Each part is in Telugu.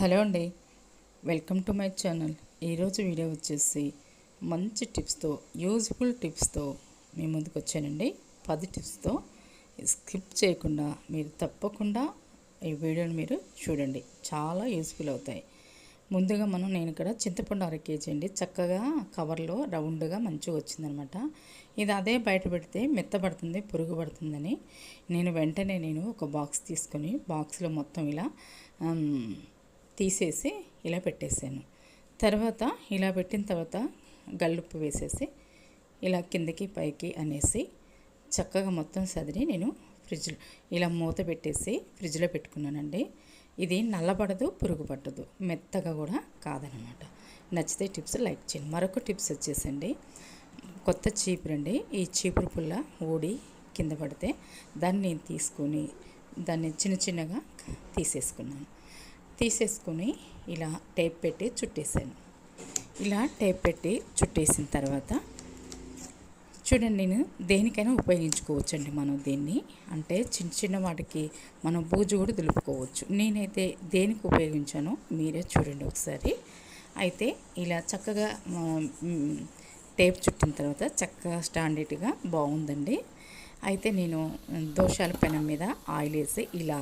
హలో అండి. Welcome to my channel. ఈరోజు వీడియో వచ్చేసి మంచి టిప్స్తో యూజ్ఫుల్ టిప్స్తో మీ ముందుకు వచ్చానండి. పది టిప్స్తో. స్కిప్ చేయకుండా మీరు తప్పకుండా ఈ వీడియోని మీరు చూడండి. చాలా యూజ్ఫుల్ అవుతాయి. ముందుగా మనం నేను ఇక్కడ చింతపండు అర కేజీ అండి. చక్కగా కవర్లో రౌండ్గా మంచిగా వచ్చిందనమాట. ఇది అదే బయట పెడితే మెత్తబడుతుంది పురుగు పడుతుందని. నేను వెంటనే నేను ఒక బాక్స్ తీసుకొని బాక్స్లో మొత్తం ఇలా తీసేసి ఇలా పెట్టేసాను. తర్వాత ఇలా పెట్టిన తర్వాత గల్లుప్పు వేసేసి ఇలా కిందకి పైకి అనేసి చక్కగా మొత్తం సదిరి నేను ఫ్రిడ్జ్లో ఇలా మూత పెట్టేసి ఫ్రిడ్జ్లో పెట్టుకున్నానండి. ఇది నల్లబడదు పురుగు పట్టదు మెత్తగా కూడా కాదనమాట. నచ్చితే టిప్స్ లైక్ చేయండి. మరొక టిప్స్ వచ్చేసండి. కొత్త చీపురు అండి. ఈ చీపురు పుల్ల ఊడి కింద పడితే దాన్ని నేను తీసుకొని దాన్ని చిన్న చిన్నగా తీసేసుకున్నాను. తీసేసుకొని ఇలా టేప్ పెట్టి చుట్టేసాను. ఇలా టేప్ పెట్టి చుట్టేసిన తర్వాత చూడండి నేను దేనికైనా ఉపయోగించుకోవచ్చండి మనం దీన్ని. అంటే చిన్న చిన్న వాటికి మనం బూజు కూడా దులుపుకోవచ్చు. నేనైతే దేనికి ఉపయోగించానో మీరే చూడండి ఒకసారి. అయితే ఇలా చక్కగా టేప్ చుట్టిన తర్వాత చక్కగా స్టాండర్డ్గా బాగుందండి. అయితే నేను దోషాల పెనం మీద ఆయిల్ వేసి ఇలా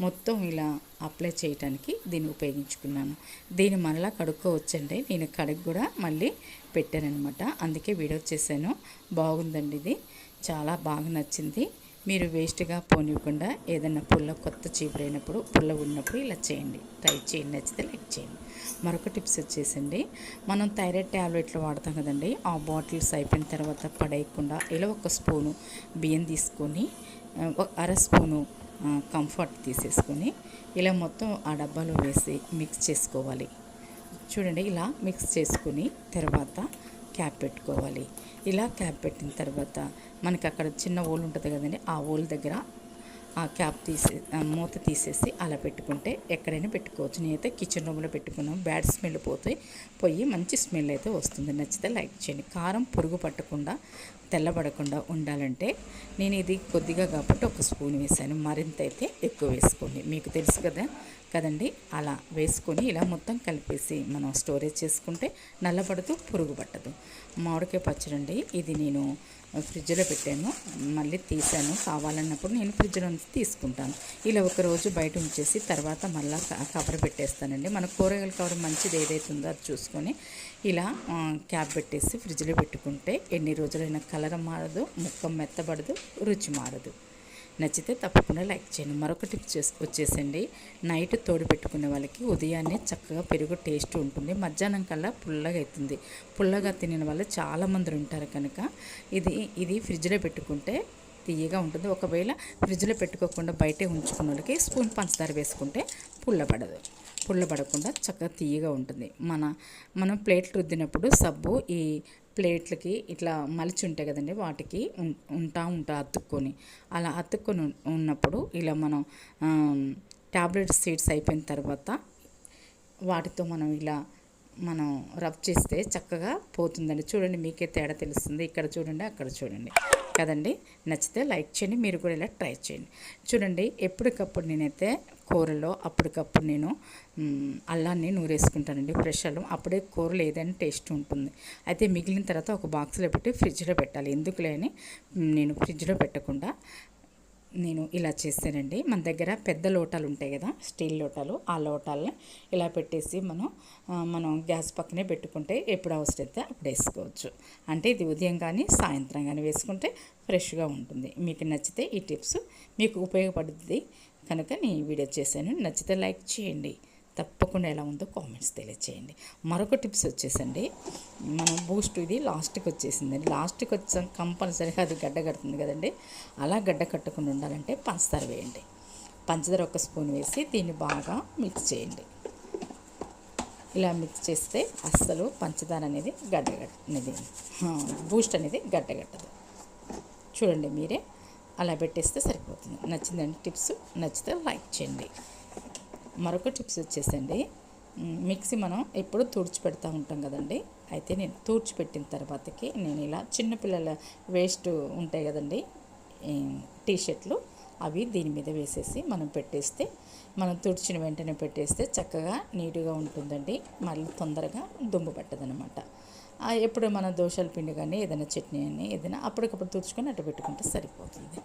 మొత్తం ఇలా అప్లై చేయడానికి దీన్ని ఉపయోగించుకున్నాను. దీన్ని మళ్ళీ కడుక్కోవచ్చండి. నేను కడుగు కూడా మళ్ళీ పెట్టానమాట అందుకే వీడియో చేశాను. బాగుందండి ఇది. చాలా బాగా నచ్చింది. మీరు వేస్ట్గా పోనివ్వకుండా ఏదైనా పుల్ల కొత్త చీపురైనప్పుడు పుల్ల ఉన్నప్పుడు ఇలా చేయండి. ట్రై చేయండి. నచ్చితే లైక్ చేయండి. మరొక టిప్స్ వచ్చేసండి. మనం థైరాయిడ్ ట్యాబ్లెట్లు వాడతాం కదండి. ఆ బాటిల్స్ అయిపోయిన తర్వాత పడేయకుండా ఇలా ఒక స్పూను బియ్యం తీసుకొని అర స్పూను కంఫర్ట్ తీసేసుకొని ఇలా మొత్తం ఆ డబ్బాలో వేసి మిక్స్ చేసుకోవాలి. చూడండి ఇలా మిక్స్ చేసుకుని తర్వాత క్యాప్ పెట్టుకోవాలి. ఇలా క్యాప్ పెట్టిన తర్వాత మనకి అక్కడ చిన్న ఓల్ ఉంటుంది కదండి ఆ ఓల్ దగ్గర ఆ క్యాప్ తీసే మూత తీసేసి అలా పెట్టుకుంటే ఎక్కడైనా పెట్టుకోవచ్చు. నేనైతే కిచెన్ రూమ్లో పెట్టుకున్నాం బ్యాడ్ స్మెల్ పోతే పోయి మంచి స్మెల్ అయితే వస్తుంది. నచ్చితే లైక్ చేయండి. కారం పురుగు పట్టకుండా తెల్లబడకుండా ఉండాలంటే నేను ఇది కొద్దిగా కాబట్టి ఒక స్పూన్ వేసాను. మరింత అయితే ఎక్కువ వేసుకోండి. మీకు తెలుసు కదా కదండి? అలా వేసుకొని ఇలా మొత్తం కలిపేసి మనం స్టోరేజ్ చేసుకుంటే నల్లబడదు పురుగు పట్టదు. మామిడికాయ పచ్చడి అండి ఇది నేను ఫ్రిడ్జ్లో పెట్టాను. మళ్ళీ తీసాను. కావాలన్నప్పుడు నేను ఫ్రిడ్జ్లో నుంచి తీసుకుంటాను. ఇలా ఒక రోజు బయట ఉంచేసి తర్వాత మళ్ళీ కవర్ పెట్టేస్తానండి. మన కూరగాయల కవర్ మంచిది ఏదైతే ఉందో అది చూసుకొని ఇలా క్యాప్ పెట్టేసి ఫ్రిడ్జ్లో పెట్టుకుంటే ఎన్ని రోజులైనా కలర్ మారదు ముక్క మెత్తబడదు రుచి మారదు. నచ్చితే తప్పకుండా లైక్ చేయండి. మరొక టిప్ చేసి వచ్చేసండి. నైట్ తోడు పెట్టుకునే వాళ్ళకి ఉదయాన్నే చక్కగా పెరుగు టేస్ట్ ఉంటుంది. మధ్యాహ్నం కల్లా పుల్లగా అవుతుంది పుల్లగా తినిన వాళ్ళు చాలామంది ఉంటారు కనుక ఇది ఇది ఫ్రిడ్జ్లో పెట్టుకుంటే తీయగా ఉంటుంది. ఒకవేళ ఫ్రిడ్జ్లో పెట్టుకోకుండా బయటే ఉంచుకున్న వాళ్ళకి స్పూన్ పంచదార వేసుకుంటే పుల్లబడదు పుల్లబడకుండా చక్కగా తీయగా ఉంటుంది. మన మనం ప్లేట్లు రుద్దినప్పుడు సబ్బు ఈ ప్లేట్లకి ఇట్లా మలిచి ఉంటాయి కదండి వాటికి ఉం- ఉంటా ఉంటా అతుక్కొని. అలా అతుక్కొని ఉన్నప్పుడు ఇలా మనం ట్యాబ్లెట్ సీడ్స్ అయిపోయిన తర్వాత వాటితో మనం ఇలా మనం రబ్ చేస్తే చక్కగా పోతుందండి. చూడండి మీకే తేడా తెలుస్తుంది. ఇక్కడ చూడండి అక్కడ చూడండి. కదండి? నచ్చితే లైక్ చేయండి మీరు కూడా ఇలా ట్రై చేయండి. చూడండి ఎప్పటికప్పుడు నేనైతే కూరలో అప్పటికప్పుడు నేను అల్లాన్ని నూరేసుకుంటానండి ఫ్రెష్ అల్లం. అప్పుడే కూరలు ఏదైనా టేస్ట్ ఉంటుంది. అయితే మిగిలిన తర్వాత ఒక బాక్స్లో పెట్టి ఫ్రిడ్జ్లో పెట్టాలి. ఎందుకులే అని నేను ఫ్రిడ్జ్లో పెట్టకుండా నేను ఇలా చేశానండి మన దగ్గర పెద్ద లోటాలు ఉంటాయి కదా స్టీల్ లోటాలు ఆ లోటాలని ఇలా పెట్టేసి మనం మనం గ్యాస్ పక్కనే పెట్టుకుంటే ఎప్పుడు అవసరమైతే అప్పుడు వేసుకోవచ్చు. అంటే ఇది ఉదయం కానీ సాయంత్రం కానీ వేసుకుంటే ఫ్రెష్గా ఉంటుంది. మీకు నచ్చితే ఈ టిప్స్ మీకు ఉపయోగపడుతుంది కనుక నేను ఈ వీడియో చేశాను. నచ్చితే లైక్ చేయండి. తప్పకుండా ఎలా ఉందో కామెంట్స్ తెలియచేయండి. మరొక టిప్స్ వచ్చేసండి. మనం బూస్ట్ ఇది లాస్ట్కి వచ్చేసిందండి. లాస్ట్కి వచ్చాం కంపల్సరీగా అది గడ్డ కడుతుంది కదండి. అలా గడ్డ కట్టకుండా ఉండాలంటే పంచదార వేయండి. పంచదార ఒక స్పూన్ వేసి దీన్ని బాగా మిక్స్ చేయండి. ఇలా మిక్స్ చేస్తే అస్సలు పంచదార అనేది గడ్డ బూస్ట్ అనేది గడ్డగట్టదు చూడండి మీరే. అలా పెట్టేస్తే సరిపోతుంది. నచ్చిందండి టిప్స్ నచ్చితే లైక్ చేయండి. మరొక టిప్స్ వచ్చేసండి. మిక్సీ మనం ఎప్పుడు తుడిచి పెడతా ఉంటాం కదండి. అయితే నేను తుడిచి పెట్టిన తర్వాతకి నేను ఇలా చిన్నపిల్లల వేస్ట్ ఉంటాయి కదండి. టీ షర్ట్లు అవి దీని మీద వేసేసి మనం పెట్టేస్తే మనం తుడిచిన వెంటనే పెట్టేస్తే చక్కగా నీట్గా ఉంటుందండి. మళ్ళీ తొందరగా దుమ్ము పట్టదనమాట ఎప్పుడు మన దోశల పిండి కానీ ఏదైనా చట్నీ అని ఏదైనా అప్పటికప్పుడు తుడుచుకొని అటు పెట్టుకుంటే సరిపోతుంది.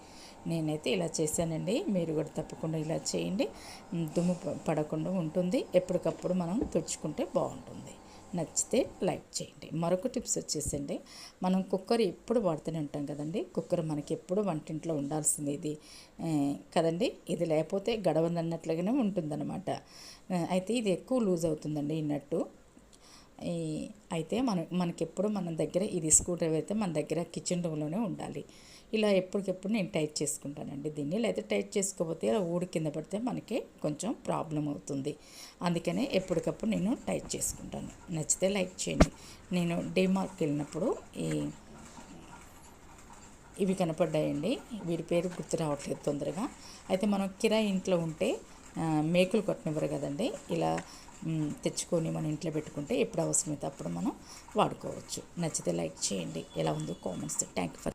నేనైతే ఇలా చేశానండి. మీరు కూడా తప్పకుండా ఇలా చేయండి. దుమ్ము పడకుండా ఉంటుంది. ఎప్పటికప్పుడు మనం తుడుచుకుంటే బాగుంటుంది. నచ్చితే లైక్ చేయండి. మరొక టిప్స్ వచ్చేసండి. మనం కుక్కర్ ఎప్పుడు వాడుతూనే ఉంటాం కదండి. కుక్కర్ మనకి ఎప్పుడు వంటింట్లో ఉండాల్సింది ఇది. కదండి. ఇది లేకపోతే గడవదన్నట్లుగానే ఉంటుందన్నమాట. అయితే ఇది ఎక్కువ లూజ్ అవుతుందండి ఈ నట్టు. ఈ అయితే మన మనకెప్పుడు మన దగ్గర ఇది స్క్రూ డ్రైవర్ అయితే మన దగ్గర కిచెన్ రూమ్లోనే ఉండాలి. ఇలా ఎప్పటికెప్పుడు నేను టైట్ చేసుకుంటానండి దీన్ని. లేదా టైట్ చేసుకోకపోతే ఇలా ఊడి కింద పడితే మనకి కొంచెం ప్రాబ్లం అవుతుంది. అందుకనే ఎప్పటికప్పుడు నేను టైట్ చేసుకుంటాను. నచ్చితే లైక్ చేయండి. నేను డీమార్క్ వెళ్ళినప్పుడు ఈ ఇవి కనపడ్డాయండి. వీడి పేరు గుర్తు రావట్లేదు తొందరగా. అయితే మనం కిరాయి ఇంట్లో ఉంటే మేకలు మేకులు కొట్టనివ్వరు కదండి. ఇలా తెచ్చుకొని మన ఇంట్లో పెట్టుకుంటే ఎప్పుడు అవసరమైతే అప్పుడు మనం వాడుకోవచ్చు. నచ్చితే లైక్ చేయండి. ఎలా ఉందో కామెంట్స్ థ్యాంక్ యూ ఫర్